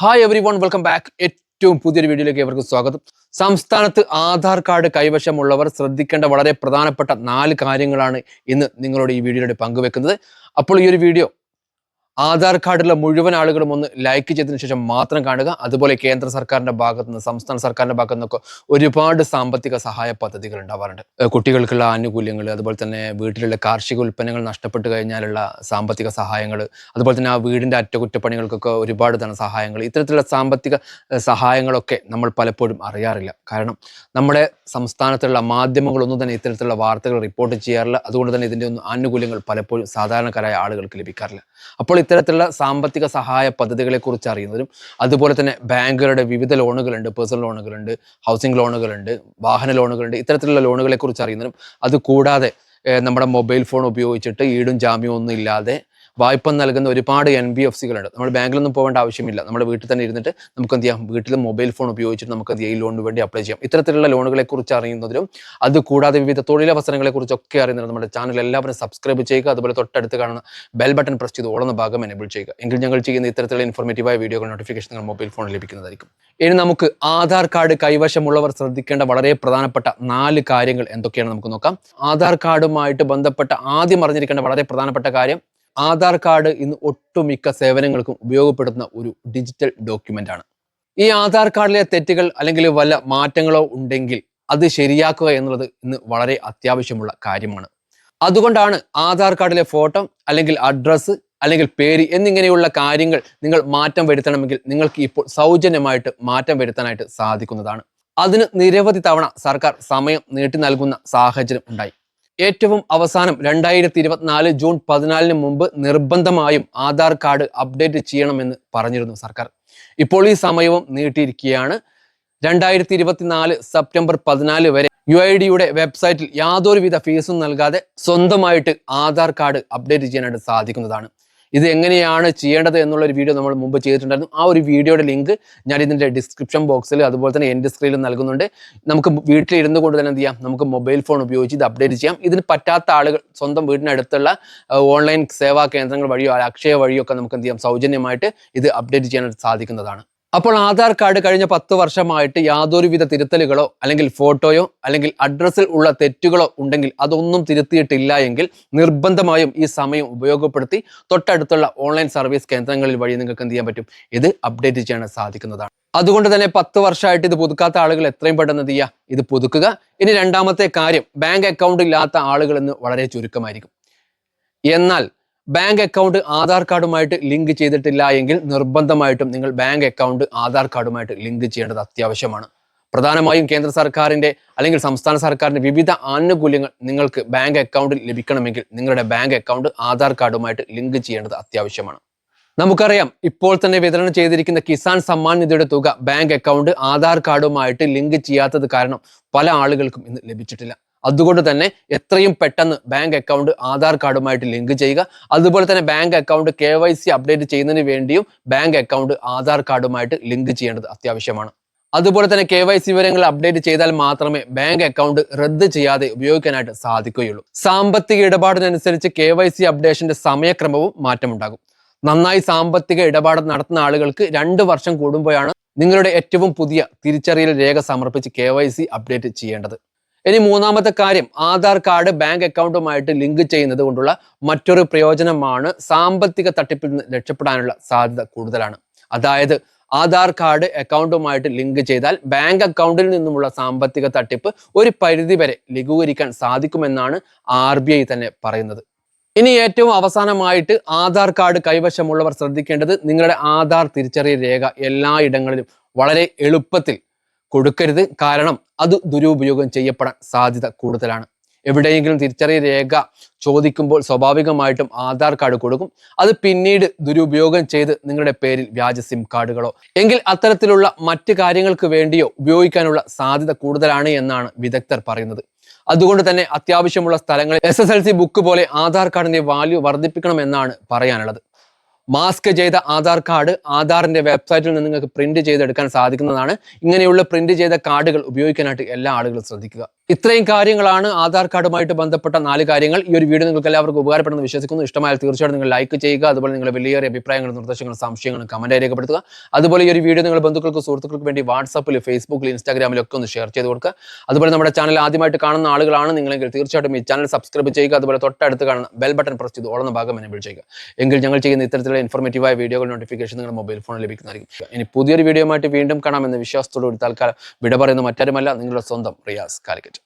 Hi everyone welcome back ഏറ്റവും പുതിയൊരു വീഡിയോയിലേക്ക് അവർക്ക് സ്വാഗതം. സംസ്ഥാനത്ത് ആധാർ കാർഡ് കൈവശമുള്ളവർ ശ്രദ്ധിക്കേണ്ട വളരെ പ്രധാനപ്പെട്ട നാല് കാര്യങ്ങളാണ് ഇന്ന് നിങ്ങളോട് ഈ വീഡിയോയുടെ പങ്കുവെക്കുന്നത്. അപ്പോൾ ഈ ഒരു വീഡിയോ ആധാർ കാർഡിലുള്ള മുഴുവൻ ആളുകളും ഒന്ന് ലൈക്ക് ചെയ്തതിനു ശേഷം മാത്രം കാണുക. അതുപോലെ കേന്ദ്ര സർക്കാരിന്റെ ഭാഗത്തു നിന്ന് സംസ്ഥാന സർക്കാരിന്റെ ഭാഗത്തു നിന്നൊക്കെ ഒരുപാട് സാമ്പത്തിക സഹായ പദ്ധതികൾ ഉണ്ടാവാറുണ്ട്. കുട്ടികൾക്കുള്ള ആനുകൂല്യങ്ങൾ അതുപോലെ തന്നെ വീട്ടിലുള്ള കാർഷിക ഉൽപ്പന്നങ്ങൾ നഷ്ടപ്പെട്ടു കഴിഞ്ഞാലുള്ള സാമ്പത്തിക സഹായങ്ങൾ അതുപോലെ തന്നെ ആ വീടിന്റെ അറ്റകുറ്റപ്പണികൾക്കൊക്കെ ഒരുപാട് ധനസഹായങ്ങൾ ഇത്തരത്തിലുള്ള സാമ്പത്തിക സഹായങ്ങളൊക്കെ നമ്മൾ പലപ്പോഴും അറിയാറില്ല. കാരണം നമ്മുടെ സംസ്ഥാനത്തുള്ള മാധ്യമങ്ങളൊന്നും തന്നെ ഇത്തരത്തിലുള്ള വാർത്തകൾ റിപ്പോർട്ട് ചെയ്യാറില്ല. അതുകൊണ്ട് തന്നെ ഇതിന്റെ ഒന്നും ആനുകൂല്യങ്ങൾ പലപ്പോഴും സാധാരണക്കാരായ ആളുകൾക്ക് ലഭിക്കാറില്ല. അപ്പോൾ ഇത്തരത്തിലുള്ള സാമ്പത്തിക സഹായ പദ്ധതികളെ കുറിച്ച് അറിയുന്നതും അതുപോലെ തന്നെ ബാങ്കുകളുടെ വിവിധ ലോണുകളുണ്ട് പേഴ്സണൽ ലോണുകളുണ്ട് ഹൗസിംഗ് ലോണുകളുണ്ട് വാഹന ലോണുകളുണ്ട് ഇത്തരത്തിലുള്ള ലോണുകളെ കുറിച്ച് അറിയുന്നതും അതുകൂടാതെ നമ്മുടെ മൊബൈൽ ഫോൺ ഉപയോഗിച്ചിട്ട് ഈടും ജാമ്യവും ഒന്നും ഇല്ലാതെ വായ്പ നൽകുന്ന ഒരുപാട് എൻ ബി എഫ് സികളുണ്ട് നമ്മൾ ബാങ്കിലൊന്നും പോകേണ്ട ആവശ്യമില്ല. നമ്മുടെ വീട്ടിൽ തന്നെ ഇരുന്നിട്ട് നമുക്ക് എന്ത് ചെയ്യാം? വീട്ടിൽ മൊബൈൽ ഫോൺ ഉപയോഗിച്ചിട്ട് നമുക്ക് എന്ത് ഈ ലോണിന് വേണ്ടി അപ്ലൈ ചെയ്യാം. ഇത്തരത്തിലുള്ള ലോണുകളെ കുറിച്ച് അറിയുന്നതിനും അത് കൂടാതെ വിവിധ തൊഴിലവസരങ്ങളെ കുറിച്ചൊക്കെ അറിയുന്നതിനും നമ്മുടെ ചാനൽ എല്ലാവരും സബ്സ്ക്രൈബ് ചെയ്യുക. അതുപോലെ തൊട്ടടുത്ത് കാണുന്ന ബെൽ ബട്ടൺ പ്രസ് ചെയ്ത് ഓളുന്ന ഭാഗം എനേബിൾ ചെയ്യുക. എങ്കിൽ ഞങ്ങൾ ചെയ്യുന്ന ഇത്തരത്തിലുള്ള ഇൻഫോർമേറ്റീവായ വീഡിയോകൾ നോട്ടിഫിക്കേഷൻ നിങ്ങൾ മൊബൈൽ ഫോണിൽ ലഭിക്കുന്നതായിരിക്കും. ഇനി നമുക്ക് ആധാർ കാർഡ് കൈവശമുള്ളവർ ശ്രദ്ധിക്കേണ്ട വളരെ പ്രധാനപ്പെട്ട നാല് കാര്യങ്ങൾ എന്തൊക്കെയാണ് നമുക്ക് നോക്കാം. ആധാർ കാർഡുമായിട്ട് ബന്ധപ്പെട്ട ആദ്യം അറിഞ്ഞിരിക്കേണ്ട വളരെ പ്രധാനപ്പെട്ട കാര്യം ആധാർ കാർഡ് ഇന്ന് ഒട്ടുമിക്ക സേവനങ്ങൾക്കും ഉപയോഗപ്പെടുത്തുന്ന ഒരു ഡിജിറ്റൽ ഡോക്യുമെന്റ് ആണ് ഈ ആധാർ കാർഡിലെ തെറ്റുകൾ അല്ലെങ്കിൽ വല്ല മാറ്റങ്ങളോ ഉണ്ടെങ്കിൽ അത് ശരിയാക്കുക എന്നുള്ളത് ഇന്ന് വളരെ അത്യാവശ്യമുള്ള കാര്യമാണ്. അതുകൊണ്ടാണ് ആധാർ കാർഡിലെ ഫോട്ടോ അല്ലെങ്കിൽ അഡ്രസ്സ് അല്ലെങ്കിൽ പേര് എന്നിങ്ങനെയുള്ള കാര്യങ്ങൾ നിങ്ങൾ മാറ്റം വരുത്തണമെങ്കിൽ നിങ്ങൾക്ക് ഇപ്പോൾ സൗജന്യമായിട്ട് മാറ്റം വരുത്താനായിട്ട് സാധിക്കുന്നതാണ്. അതിന് നിരവധി തവണ സർക്കാർ സമയം നീട്ടി നൽകുന്ന സാഹചര്യം ഉണ്ടായി. ഏറ്റവും അവസാനം രണ്ടായിരത്തി ഇരുപത്തിനാല് ജൂൺ പതിനാലിന് മുമ്പ് നിർബന്ധമായും ആധാർ കാർഡ് അപ്ഡേറ്റ് ചെയ്യണമെന്ന് പറഞ്ഞിരുന്നു സർക്കാർ. ഇപ്പോൾ ഈ സമയവും നീട്ടിയിരിക്കുകയാണ്. രണ്ടായിരത്തി ഇരുപത്തിനാല് സെപ്റ്റംബർ പതിനാല് വരെ യു ഐ ഡിയുടെ വെബ്സൈറ്റിൽ യാതൊരുവിധ ഫീസും നൽകാതെ സ്വന്തമായിട്ട് ആധാർ കാർഡ് അപ്ഡേറ്റ് ചെയ്യാനായിട്ട് സാധിക്കുന്നതാണ്. ഇത് എങ്ങനെയാണ് ചെയ്യേണ്ടത് എന്നുള്ള ഒരു വീഡിയോ നമ്മൾ മുമ്പ് ചെയ്തിട്ടുണ്ടായിരുന്നു. ആ ഒരു വീഡിയോയുടെ ലിങ്ക് ഞാൻ ഇതിന്റെ ഡിസ്ക്രിപ്ഷൻ ബോക്സിൽ അതുപോലെ തന്നെ എന്റെ സ്ക്രീനിൽ നൽകുന്നുണ്ട്. നമുക്ക് വീട്ടിലിരുന്ന് കൊണ്ട് തന്നെ എന്ത് ചെയ്യാം? നമുക്ക് മൊബൈൽ ഫോൺ ഉപയോഗിച്ച് ഇത് അപ്ഡേറ്റ് ചെയ്യാം. ഇതിന് പറ്റാത്ത ആളുകൾ സ്വന്തം വീടിനടുത്തുള്ള ഓൺലൈൻ സേവാ കേന്ദ്രങ്ങൾ വഴിയോ അക്ഷയ വഴിയോ ഒക്കെ നമുക്ക് എന്ത് ചെയ്യാം? സൗജന്യമായിട്ട് ഇത് അപ്ഡേറ്റ് ചെയ്യാനായിട്ട് സാധിക്കുന്നതാണ്. അപ്പോൾ ആധാർ കാർഡ് കഴിഞ്ഞ പത്ത് വർഷമായിട്ട് യാതൊരുവിധ തിരുത്തലുകളോ അല്ലെങ്കിൽ ഫോട്ടോയോ അല്ലെങ്കിൽ അഡ്രസ്സിൽ ഉള്ള തെറ്റുകളോ ഉണ്ടെങ്കിൽ അതൊന്നും തിരുത്തിയിട്ടില്ല എങ്കിൽ നിർബന്ധമായും ഈ സമയം ഉപയോഗപ്പെടുത്തി തൊട്ടടുത്തുള്ള ഓൺലൈൻ സർവീസ് കേന്ദ്രങ്ങളിൽ വഴി നിങ്ങൾക്ക് എന്ത് ചെയ്യാൻ പറ്റും? ഇത് അപ്ഡേറ്റ് ചെയ്യാൻ സാധിക്കുന്നതാണ്. അതുകൊണ്ട് തന്നെ പത്ത് വർഷമായിട്ട് ഇത് പുതുക്കാത്ത ആളുകൾ എത്രയും പെട്ടെന്ന് എന്ത് ചെയ്യുക? ഇത് പുതുക്കുക. ഇനി രണ്ടാമത്തെ കാര്യം ബാങ്ക് അക്കൗണ്ട് ഇല്ലാത്ത ആളുകൾ ഇന്ന് വളരെ ചുരുക്കമായിരിക്കും. എന്നാൽ ബാങ്ക് അക്കൗണ്ട് ആധാർ കാർഡുമായിട്ട് ലിങ്ക് ചെയ്തിട്ടില്ല എങ്കിൽ നിർബന്ധമായിട്ടും നിങ്ങൾ ബാങ്ക് അക്കൗണ്ട് ആധാർ കാർഡുമായിട്ട് ലിങ്ക് ചെയ്യേണ്ടത് അത്യാവശ്യമാണ്. പ്രധാനമായും കേന്ദ്ര സർക്കാരിന്റെ അല്ലെങ്കിൽ സംസ്ഥാന സർക്കാരിന്റെ വിവിധ ആനുകൂല്യങ്ങൾ നിങ്ങൾക്ക് ബാങ്ക് അക്കൗണ്ടിൽ ലഭിക്കണമെങ്കിൽ നിങ്ങളുടെ ബാങ്ക് അക്കൗണ്ട് ആധാർ കാർഡുമായിട്ട് ലിങ്ക് ചെയ്യേണ്ടത് അത്യാവശ്യമാണ്. നമുക്കറിയാം ഇപ്പോൾ തന്നെ വിതരണം ചെയ്തിരിക്കുന്ന കിസാൻ സമ്മാൻ നിധിയുടെ തുക ബാങ്ക് അക്കൗണ്ട് ആധാർ കാർഡുമായിട്ട് ലിങ്ക് ചെയ്യാത്തത് കാരണം പല ആളുകൾക്കും ഇന്ന് ലഭിച്ചിട്ടില്ല. അതുകൊണ്ട് തന്നെ എത്രയും പെട്ടെന്ന് ബാങ്ക് അക്കൗണ്ട് ആധാർ കാർഡുമായിട്ട് ലിങ്ക് ചെയ്യുക. അതുപോലെ തന്നെ bank account K Y C update ചെയ്യുന്നതിന് വേണ്ടിയും ബാങ്ക് അക്കൗണ്ട് ആധാർ കാർഡുമായിട്ട് ലിങ്ക് ചെയ്യേണ്ടത് അത്യാവശ്യമാണ്. അതുപോലെ തന്നെ കെ വൈ സി വിവരങ്ങൾ അപ്ഡേറ്റ് ചെയ്താൽ മാത്രമേ ബാങ്ക് അക്കൗണ്ട് റദ്ദ് ചെയ്യാതെ ഉപയോഗിക്കാനായിട്ട് സാധിക്കുകയുള്ളൂ. സാമ്പത്തിക ഇടപാടിനനുസരിച്ച് കെ വൈ സി അപ്ഡേഷന്റെ സമയക്രമവും മാറ്റമുണ്ടാകും. നന്നായി സാമ്പത്തിക ഇടപാട് നടത്തുന്ന ആളുകൾക്ക് രണ്ട് വർഷം കൂടുമ്പോഴാണ് നിങ്ങളുടെ ഏറ്റവും പുതിയ തിരിച്ചറിയൽ രേഖ സമർപ്പിച്ച് കെ അപ്ഡേറ്റ് ചെയ്യേണ്ടത്. ഇനി മൂന്നാമത്തെ കാര്യം ആധാർ കാർഡ് ബാങ്ക് അക്കൗണ്ടുമായിട്ട് ലിങ്ക് ചെയ്യുന്നത് കൊണ്ടുള്ള മറ്റൊരു പ്രയോജനമാണ് സാമ്പത്തിക തട്ടിപ്പിൽ നിന്ന് രക്ഷപ്പെടാനുള്ള സാധ്യത കൂടുതലാണ്. അതായത് ആധാർ കാർഡ് അക്കൗണ്ടുമായിട്ട് ലിങ്ക് ചെയ്താൽ ബാങ്ക് അക്കൗണ്ടിൽ നിന്നുമുള്ള സാമ്പത്തിക തട്ടിപ്പ് ഒരു പരിധി വരെ ലഘൂകരിക്കാൻ സാധിക്കുമെന്നാണ് ആർ ബി ഐ തന്നെ പറയുന്നത്. ഇനി ഏറ്റവും അവസാനമായിട്ട് ആധാർ കാർഡ് കൈവശമുള്ളവർ ശ്രദ്ധിക്കേണ്ടത് നിങ്ങളുടെ ആധാർ തിരിച്ചറിയൽ രേഖ എല്ലായിടങ്ങളിലും വളരെ എളുപ്പത്തിൽ കൊടുക്കരുത്. കാരണം അത് ദുരുപയോഗം ചെയ്യപ്പെടാൻ സാധ്യത കൂടുതലാണ്. എവിടെയെങ്കിലും തിരിച്ചറിയ രേഖ ചോദിക്കുമ്പോൾ സ്വാഭാവികമായിട്ടും ആധാർ കാർഡ് കൊടുക്കും. അത് പിന്നീട് ദുരുപയോഗം ചെയ്ത് നിങ്ങളുടെ പേരിൽ വ്യാജ സിം കാർഡുകളോ എങ്കിൽ അത്തരത്തിലുള്ള മറ്റ് കാര്യങ്ങൾക്ക് വേണ്ടിയോ ഉപയോഗിക്കാനുള്ള സാധ്യത കൂടുതലാണ് എന്നാണ് വിദഗ്ധർ പറയുന്നത്. അതുകൊണ്ട് തന്നെ അത്യാവശ്യമുള്ള സ്ഥലങ്ങളിൽ എസ് ബുക്ക് പോലെ ആധാർ കാർഡിന്റെ വാല്യൂ വർദ്ധിപ്പിക്കണം എന്നാണ് പറയാനുള്ളത്. മാസ്ക് ചെയ്ത ആധാർ കാർഡ് ആധാറിന്റെ വെബ്സൈറ്റിൽ നിന്ന് നിങ്ങൾക്ക് പ്രിന്റ് ചെയ്തെടുക്കാൻ സാധിക്കുന്നതാണ്. ഇങ്ങനെയുള്ള പ്രിന്റ് ചെയ്ത കാർഡുകൾ ഉപയോഗിക്കാനായിട്ട് എല്ലാ ആളുകളും ശ്രദ്ധിക്കുക. ഇത്രയും കാര്യങ്ങളാണ് ആധാർ കാർഡുമായിട്ട് ബന്ധപ്പെട്ട നാല് കാര്യങ്ങൾ. ഈ ഒരു വീഡിയോ നിങ്ങൾക്ക് എല്ലാവർക്കും ഉപകാരപ്പെടുന്ന വിശ്വസിക്കുന്നു. ഇഷ്ടമായാൽ തീർച്ചയായിട്ടും നിങ്ങൾ ലൈക്ക് ചെയ്യുക. അതുപോലെ നിങ്ങളുടെ വലിയേറിയ അഭിപ്രായങ്ങളും നിർദ്ദേശങ്ങളും സംശയങ്ങളും കമന്റ് രേഖപ്പെടുത്തുക. അതുപോലെ ഈ ഒരു വീഡിയോ നിങ്ങൾ ബന്ധുക്കൾക്ക് സുഹൃത്തുക്കൾക്ക് വേണ്ടി വാട്സപ്പിൽ ഫേസ്ബുക്കിൽ ഇൻസ്റ്റാഗ്രാമിലും ഒക്കെ ഒന്ന് ഷെയർ ചെയ്ത് കൊടുക്കുക. അതുപോലെ നമ്മുടെ ചാനൽ ആദ്യമായിട്ട് കാണുന്ന ആളുകളാണ് നിങ്ങളെങ്കിൽ തീർച്ചയായിട്ടും ഈ ചാനൽ സബ്സ്ക്രൈബ് ചെയ്യുക. അതുപോലെ തൊട്ടടുത്ത് കാണുന്ന ബെൽ ബട്ടൺ പ്രസ് ചെയ്ത് ഓടുന്ന ഭാഗം എനേബിൾ ചെയ്യുക. എങ്കിൽ ഞങ്ങൾ ചെയ്യുന്ന ഇത്തരത്തിലുള്ള ഇൻഫോർമേറ്റീവായ വീഡിയോകൾ നോട്ടിഫിക്കേഷൻ നിങ്ങളുടെ മൊബൈൽ ഫോണിൽ ലഭിക്കുന്നതായിരിക്കും. ഇനി പുതിയൊരു വീഡിയോ ആയിട്ട് വീണ്ടും കാണാമെന്ന വിശ്വാസത്തോടുകൂടി തൽക്കാലം വിട പറയുന്ന മറ്റാരുമല്ല. നിങ്ങളുടെ സ്വന്തം റിയാസ് കാലിക്കറ്റ്.